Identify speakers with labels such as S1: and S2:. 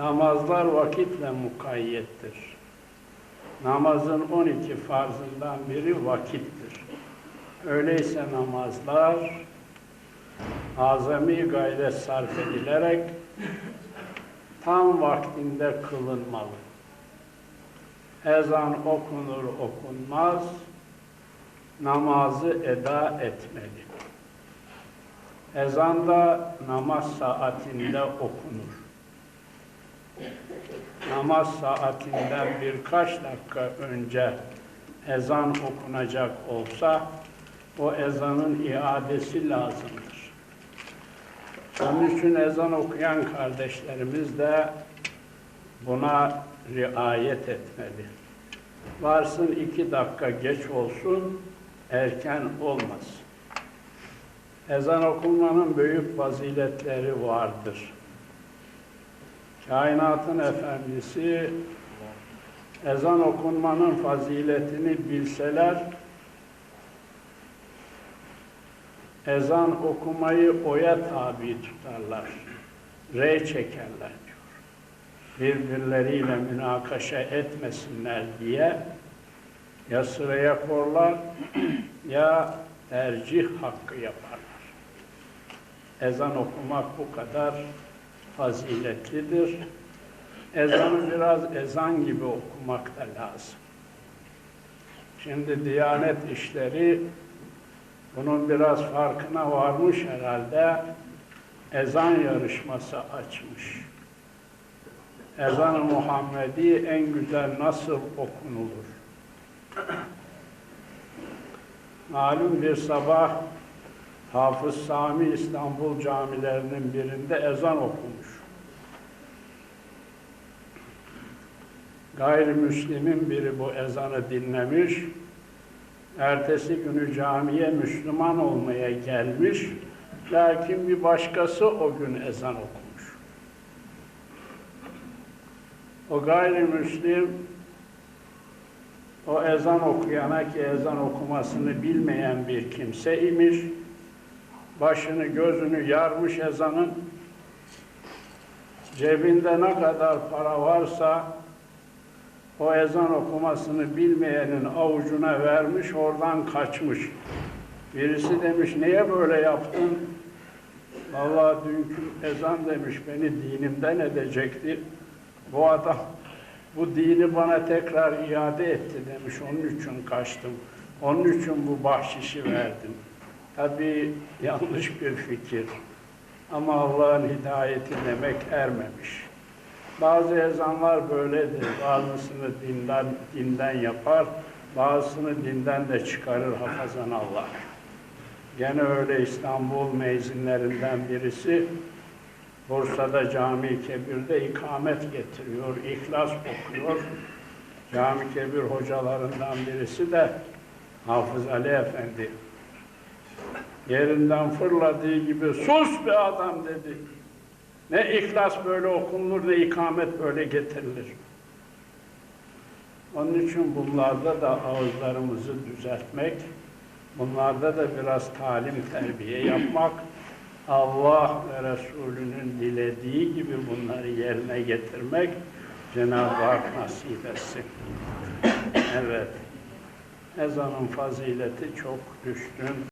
S1: Namazlar vakitle mukayyettir. Namazın 12 farzından biri vakittir. Öyleyse namazlar azami gayret sarf edilerek tam vaktinde kılınmalı. Ezan okunur okunmaz, namazı eda etmeli. Ezan da namaz saatinde okunur. Namaz saatinden birkaç dakika önce ezan okunacak olsa o ezanın iadesi lazımdır. Onun için ezan okuyan kardeşlerimiz de buna riayet etmeli. Varsın iki dakika geç olsun, erken olmaz. Ezan okunmanın büyük faziletleri vardır. Kainatın efendisi ezan okunmanın faziletini bilseler ezan okumayı oya tabi tutarlar. Re çekerler diyor. Birbirleriyle münakaşa etmesinler diye ya sıraya korlar ya tercih hakkı yaparlar. Ezan okumak bu kadar faziletlidir. Ezanı biraz ezan gibi okumak da lazım. Şimdi Diyanet işleri bunun biraz farkına varmış herhalde. Ezan yarışması açmış. Ezan-ı Muhammedi en güzel nasıl okunulur? Malum bir sabah Hafız Sami İstanbul camilerinin birinde ezan okumuş. Gayrimüslimin biri bu ezanı dinlemiş. Ertesi günü camiye Müslüman olmaya gelmiş. Lakin bir başkası o gün ezan okumuş. O gayrimüslim o ezan okuyana ki ezan okumasını bilmeyen bir kimse imiş. Başını gözünü yarmış ezanın. Cebinde ne kadar para varsa o ezan okumasını bilmeyenin avucuna vermiş, oradan kaçmış. Birisi demiş, niye böyle yaptın? Vallahi dünkü ezan demiş, beni dinimden edecekti. Bu adam bu dini bana tekrar iade etti demiş, onun için kaçtım. Onun için bu bahşişi verdim. Tabii yanlış bir fikir. Ama Allah'ın hidayeti demek ermemiş. Bazı ezanlar böyledir. Bazısını dinden, dinden yapar, bazısını dinden de çıkarır hafazan Allah. Gene öyle İstanbul meyzinlerinden birisi Bursa'da Cami Kebir'de ikamet getiriyor, ihlas okuyor. Cami Kebir hocalarından birisi de Hafız Ali Efendi. Yerinden fırladığı gibi sus be adam dedi. Ne ihlas böyle okunur ne ikamet böyle getirilir. Onun için bunlarda da ağızlarımızı düzeltmek, bunlarda da biraz talim terbiye yapmak, Allah ve Resulünün dilediği gibi bunları yerine getirmek Cenab-ı Hak nasip etsin. Evet, ezanın fazileti çok düştün.